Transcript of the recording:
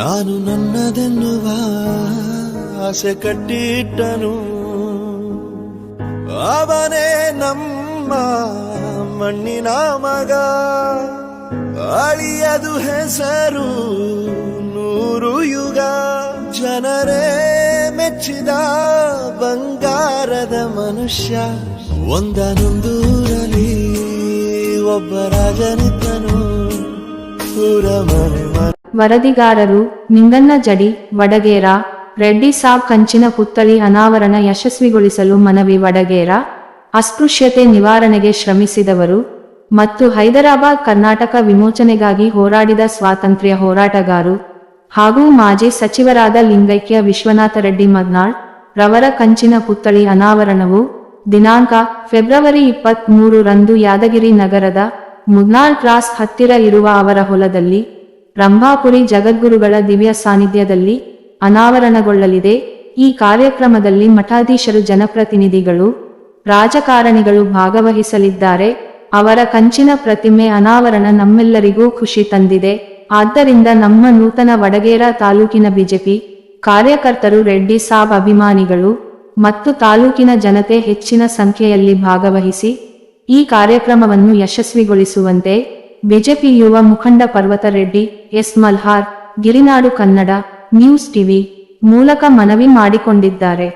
ನಾನು ನನ್ನದೆನ್ನುವ ಆಸೆ ಕಟ್ಟಿಟ್ಟನು. ಅವನೇ ನಮ್ಮ ಮಣ್ಣಿನ ಮಗ. ಅಳಿಯದು ಹೆಸರು ನೂರು ಯುಗ. ಜನರೇ ಮೆಚ್ಚಿದ ಬಂಗಾರದ ಮನುಷ್ಯ. ಒಂದನೊಂದೂರಲ್ಲಿ ಒಬ್ಬ ರಾಜನಿದ್ದನು. ಊರ ಮನೆ ವರದಿಗಾರರು ನಿಂಗನ್ನ ಜಡಿ, ವಡಗೇರ, ರೆಡ್ಡಿ ಸಾಬ್ ಕಂಚಿನ ಪುತ್ಥಳಿ ಅನಾವರಣ ಯಶಸ್ವಿಗೊಳಿಸಲು ಮನವಿ ವಡಗೇರ, ಅಸ್ಪೃಶ್ಯತೆ ನಿವಾರಣೆಗೆ ಶ್ರಮಿಸಿದವರು ಮತ್ತು ಹೈದರಾಬಾದ್ ಕರ್ನಾಟಕ ವಿಮೋಚನೆಗಾಗಿ ಹೋರಾಡಿದ ಸ್ವಾತಂತ್ರ್ಯ ಹೋರಾಟಗಾರು ಹಾಗೂ ಮಾಜಿ ಸಚಿವರಾದ ಲಿಂಗೈಕ್ಯ ವಿಶ್ವನಾಥ ರೆಡ್ಡಿ ಮದ್ನಾಳ್ ರವರ ಕಂಚಿನ ಪುತ್ಥಳಿ ಅನಾವರಣವು ದಿನಾಂಕ ಫೆಬ್ರವರಿ ಇಪ್ಪತ್ತ್ ರಂದು ಯಾದಗಿರಿ ನಗರದ ಮುದ್ನಾಳ್ ಕ್ರಾಸ್ ಹತ್ತಿರ ಇರುವ ಅವರ ಹೊಲದಲ್ಲಿ ರಂಭಾಪುರಿ ಜಗದ್ಗುರುಗಳ ದಿವ್ಯ ಸಾನ್ನಿಧ್ಯದಲ್ಲಿ ಅನಾವರಣಗೊಳ್ಳಲಿದೆ. ಈ ಕಾರ್ಯಕ್ರಮದಲ್ಲಿ ಮಠಾಧೀಶರು ಜನಪ್ರತಿನಿಧಿಗಳು, ರಾಜಕಾರಣಿಗಳು ಭಾಗವಹಿಸಲಿದ್ದಾರೆ. ಅವರ ಕಂಚಿನ ಪ್ರತಿಮೆ ಅನಾವರಣ ನಮ್ಮೆಲ್ಲರಿಗೂ ಖುಷಿ ತಂದಿದೆ. ಆದ್ದರಿಂದ ನಮ್ಮ ನೂತನ ವಡಗೇರ ತಾಲೂಕಿನ ಬಿಜೆಪಿ ಕಾರ್ಯಕರ್ತರು ರೆಡ್ಡಿ ಸಾಬ್ ಅಭಿಮಾನಿಗಳು ಮತ್ತು ತಾಲೂಕಿನ ಜನತೆ ಹೆಚ್ಚಿನ ಸಂಖ್ಯೆಯಲ್ಲಿ ಭಾಗವಹಿಸಿ ಈ ಕಾರ್ಯಕ್ರಮವನ್ನು ಯಶಸ್ವಿಗೊಳಿಸುವಂತೆ ಬಿಜೆಪಿ ಯುವ ಮುಖಂಡ Parvat Reddy S Malhar Girinadu Kannada news TV ಮೂಲಕ ಮನವಿ ಮಾಡಿಕೊಂಡಿದ್ದಾರೆ.